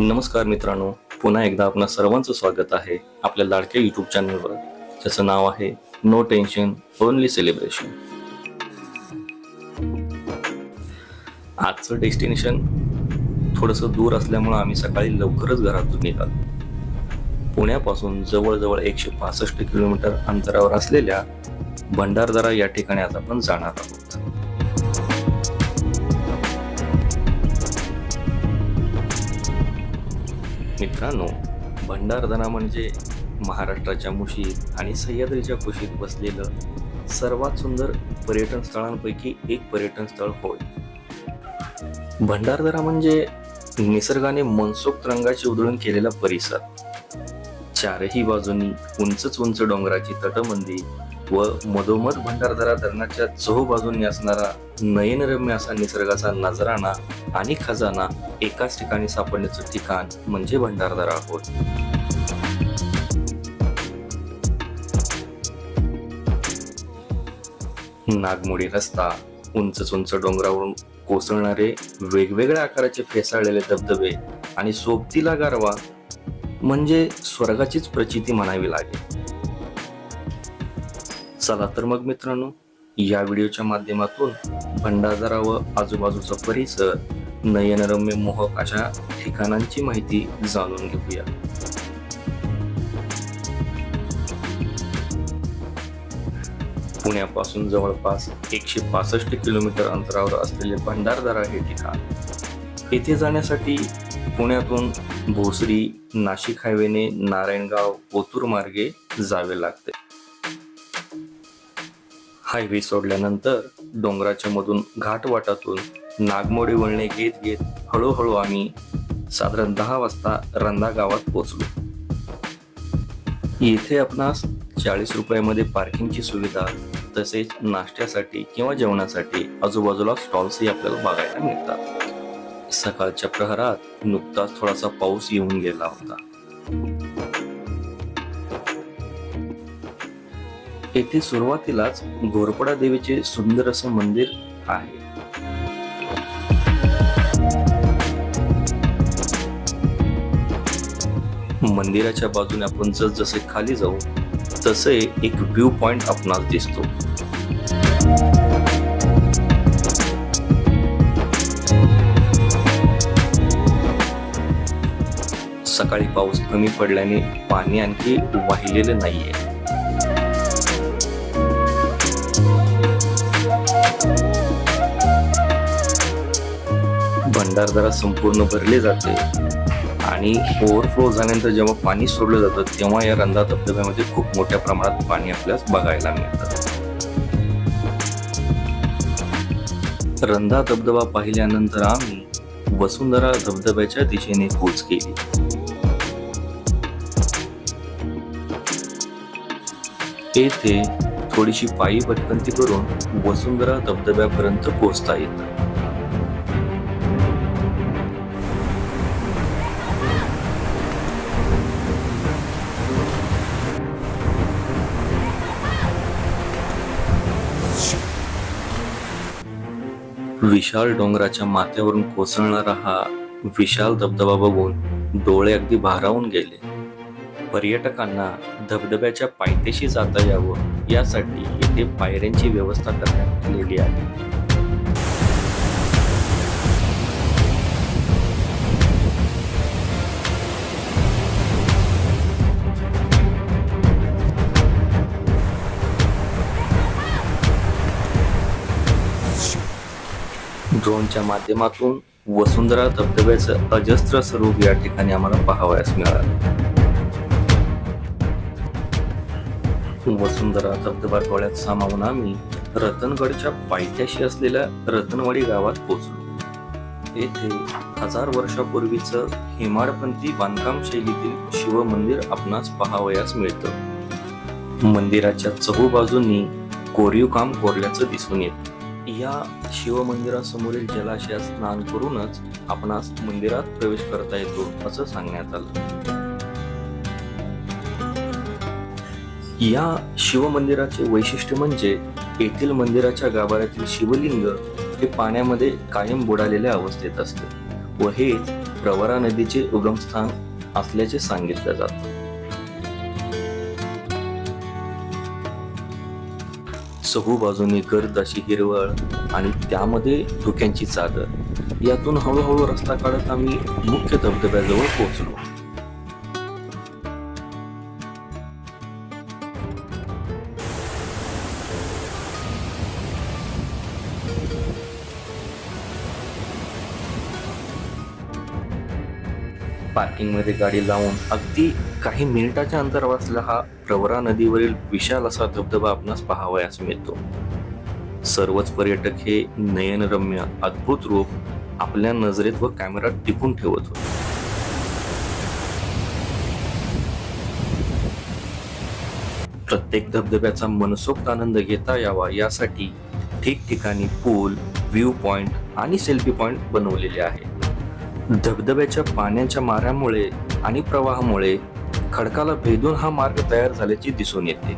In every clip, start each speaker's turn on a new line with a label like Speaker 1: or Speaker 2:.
Speaker 1: नमस्कार मित्रांनो पुन्हा एकदा आपणा सर्वांचं स्वागत आहे आपल्या लाडक्या युट्यूब चॅनलवर ज्याचं नाव आहे नो टेन्शन ओनली सेलिब्रेशन आजचं डेस्टिनेशन थोडंसं दूर असल्यामुळं आम्ही सकाळी लवकरच घरातून निघालो. पुण्यापासून जवळजवळ एकशे पासष्ट किलोमीटर अंतरावर असलेल्या भंडारदरा या ठिकाणी आज आपण जाणार आहोत. मित्रांनो भंडारदरा म्हणजे महाराष्ट्राच्या मुशीत आणि सह्याद्रीच्या कुशीत बसलेलं सर्वात सुंदर पर्यटन स्थळांपैकी एक पर्यटन स्थळ होय. भंडारदरा म्हणजे निसर्गाने मनसोक्त रंगाची उधळण केलेला परिसर. चारही बाजूनी उंचच उंच डोंगराची तटबंदी व मधोमध भंडारदरा धरणाच्या चहूबाजूंनी असणारा नयनरम्य असा निसर्गाचा नजराणा आणि खजाना एकाच ठिकाणी सापडण्याचं ठिकाण म्हणजे भंडारदरा होय. नागमोडी रस्ता उंच उंच डोंगरावरून कोसळणारे वेगवेगळ्या आकाराचे फेसाळलेले धबधबे आणि सोबतीला गारवा म्हणजे स्वर्गाचीच प्रचिती म्हणावी लागेल. चला तर मग मित्रांनो या व्हिडिओच्या माध्यमातून भंडारदरा व आजूबाजूचा परिसर नयनरम्य मोहक अशा ठिकाणांची माहिती जाणून घेऊया. पुण्यापासून जवळपास एकशे पासष्ट किलोमीटर अंतरावर असलेले भंडारदरा हे ठिकाण येथे जाण्यासाठी पुण्यातून भोसरी नाशिक हायवेने नारायणगाव ओतूर मार्गे जावे लागते. हायवे सोडल्यानंतर डोंगराच्या मधून घाटवाटातून नागमोडी वळणे घेत घेत हळूहळू आम्ही साधारण दहा वाजता रंधा गावात पोहोचलो. येथे आपणास चाळीस रुपयामध्ये पार्किंगची सुविधा तसेच नाश्त्यासाठी किंवा जेवणासाठी आजूबाजूला स्टॉल्सही आपल्याला बघायला मिळतात. सकाळच्या प्रहरात नुकताच थोडासा पाऊस येऊन गेला होता. येथे सुरुवातीलाच घोरपडा देवीचे सुंदर असं मंदिर आहे. मंदिराच्या बाजूने आपण जस जसे खाली जाऊ तसे एक व्ह्यू पॉइंट आपणास दिसतो. सकाळी पाऊस कमी पडल्याने पाणी आणखी वाहिलेले नाहीये. भंडारदरा संपूर्ण भरले जाते. आणि ओव्हरफ्लो झाल्यानंतर जेव्हा पाणी सोडलं जातं तेव्हा या रंधा धबधब्यामध्ये खूप मोठ्या प्रमाणात पाणी आपल्यास बघायला मिळतं. रंधा धबधबा पाहिल्यानंतर आम्ही वसुंधरा धबधब्याच्या दिशेने कूच केली. येथे थोडीशी पायी भटकंती करून वसुंधरा धबधब्यापर्यंत पोहोचता येतं. विशाल डोंगराच्या माथ्यावरून कोसळणारा हा विशाल धबधबा बघून डोळे अगदी भारावून गेले. पर्यटकांना धबधब्याच्या पायथ्याशी जाता यावं यासाठी इथे पायऱ्यांची व्यवस्था करण्यात आलेली आहे. ड्रोनच्या माध्यमातून वसुंधरा धबधब्याचं अजस्त्र स्वरूप या ठिकाणी आम्हाला पाहावयास मिळालं. वसुंधरा धबधबा डोळ्यात सामावून आम्ही रतनगडच्या पायथ्याशी असलेल्या रतनवाडी गावात पोहोचलो. येथे हजार वर्षापूर्वीचं हेमाडपंथी बांधकाम शैलीतील शिव मंदिर आपणास पाहावयास मिळतं. मंदिराच्या चहूबाजूंनी कोरीव काम कोरल्याचं दिसून येतं. या शिवमंदिरासमोरील जलाशयात स्नान करूनच आपणास मंदिरात प्रवेश करता येतो असं सांगण्यात आलं. या शिवमंदिराचे वैशिष्ट्य म्हणजे येथील मंदिराच्या गाभाऱ्यातील शिवलिंग हे पाण्यामध्ये कायम बुडालेल्या अवस्थेत असते व हेच प्रवरा नदीचे उगमस्थान असल्याचे सांगितलं जातं. चहू गर्द अशी हिरवळ आणि त्यामध्ये धुक्यांची चादर. यातून हळूहळू रस्ता काढत आम्ही मुख्य धबधब्याजवळ पोहोचलो. पार्किंगमध्ये गाडी लावून अगदी काही मिनिटाच्या अंतरावर असलेला हा प्रवरा नदीवरील विशाल असा धबधबा आपणास पाहावयास मिळतो. सर्वच पर्यटक हे नयनरम्य अद्भुत रूप आपल्या नजरेत व कॅमेरात टिपून ठेवत होते. प्रत्येक धबधब्याचा मनसोक्त आनंद घेता यावा यासाठी ठिकठिकाणी पूल व्ह्यू पॉइंट आणि सेल्फी पॉइंट बनवलेले आहे धबधब्याच्या पाण्याच्या माऱ्यामुळे आणि प्रवाहामुळे खडकाला भेदून हा मार्ग तयार झाल्याचे दिसून येते.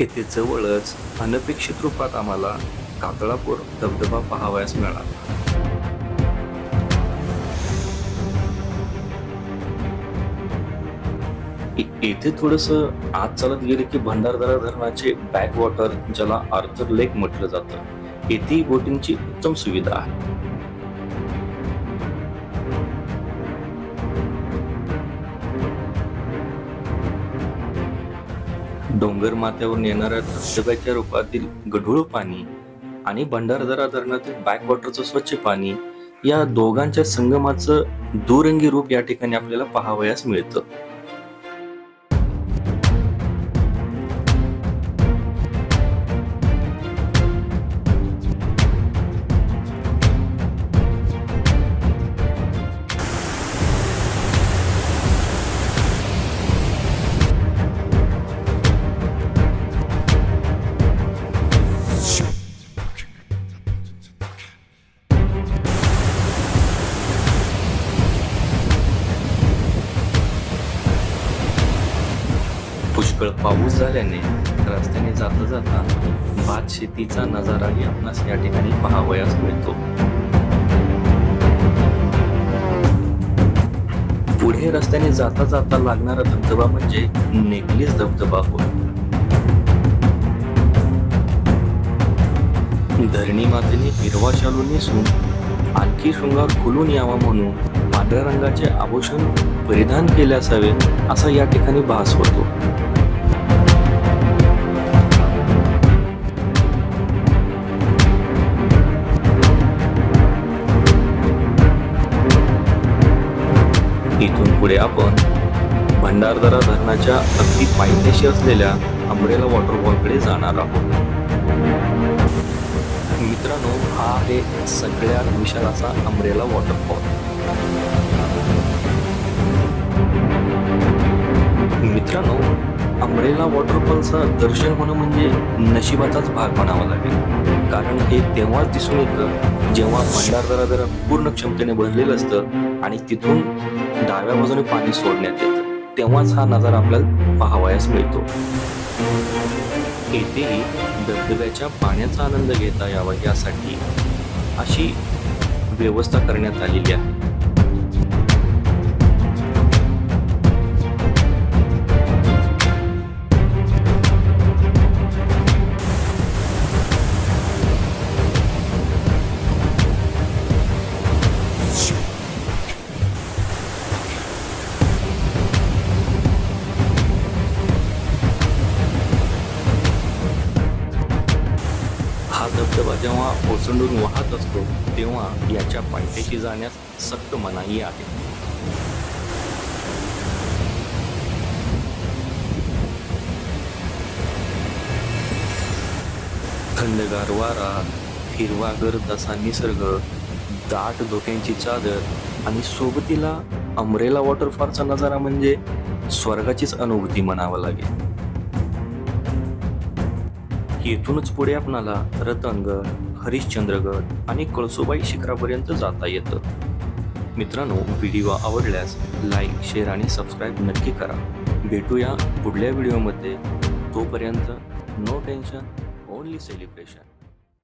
Speaker 1: येथे जवळच अनपेक्षित रूपात आम्हाला कातळापूर धबधबा पाहावयास मिळाला. येथे थोडस आत चालत गेले की भंडारदरा धरणाचे बॅक वॉटर ज्याला आर्थर लेक म्हटलं जातं. येथेही बोटिंगची उत्तम सुविधा आहे. डोंगर माथ्यावरून येणाऱ्या धबधब्याच्या रूपातील गढूळ पाणी आणि भंडारदरा धरणातील बॅकवॉटरचं स्वच्छ पाणी या दोघांच्या संगमाचं दुरंगी रूप या ठिकाणी आपल्याला पाहावयास मिळतं. पाऊस झाल्याने रस्त्याने जाता जाता भात शेतीचा नजाराही आपणास या ठिकाणी पाहावयास मिळतो. पुढे रस्त्याने जाता जाता लागणारा धबधबा म्हणजे नेकलेस धबधबा होय. धरणी मातेने हिरवा शालू नेसून आणखी शृंगार खुलून यावा म्हणून पांढऱ्या रंगाचे आभूषण परिधान केले असावे असा या ठिकाणी भास होतो. इथून पुढे आपण भंडारदरा धरणाच्या अगदी पायथ्याशी असलेल्या अंब्रेला वॉटरफॉलकडे जाणार आहोत. मित्रांनो हा आहे सगळ्यात विशाल असा अंब्रेला वॉटरफॉल अंब्रेला वॉटरफॉलचं दर्शन होणं म्हणजे नशिबाचाच भाग म्हणावा लागेल. कारण हे तेव्हाच दिसून येतं जेव्हा भंडारदरा जरा पूर्ण क्षमतेने भरलेलं असतं आणि तिथून डाव्या बाजूने पाणी सोडण्यात येतं. तेव्हाच हा नजारा आपल्याला पाहावयास मिळतो. येथेही धबधब्याच्या पाण्याचा आनंद घेता यावा यासाठी अशी व्यवस्था करण्यात आलेली आहे. जेव्हा ओसंडून वाहत असतो तेव्हा याच्या पायथ्याशी जाण्यास सक्त मनाई आहे. थंडगार वारा हिरवागर तसा निसर्ग दाट धोक्यांची चादर आणि सोबतीला अमरेला वॉटरफॉलचा नजारा म्हणजे स्वर्गाचीच अनुभूती म्हणावं लागेल. येथूनच पुढे आपणाला रतनगड हरिश्चंद्रगड आणि कळसुबाई शिखरापर्यंत जाता येतं. मित्रांनो व्हिडिओ आवडल्यास लाईक शेअर आणि सबस्क्राईब नक्की करा. भेटूया पुढल्या व्हिडिओमध्ये. तोपर्यंत नो टेन्शन ओनली सेलिब्रेशन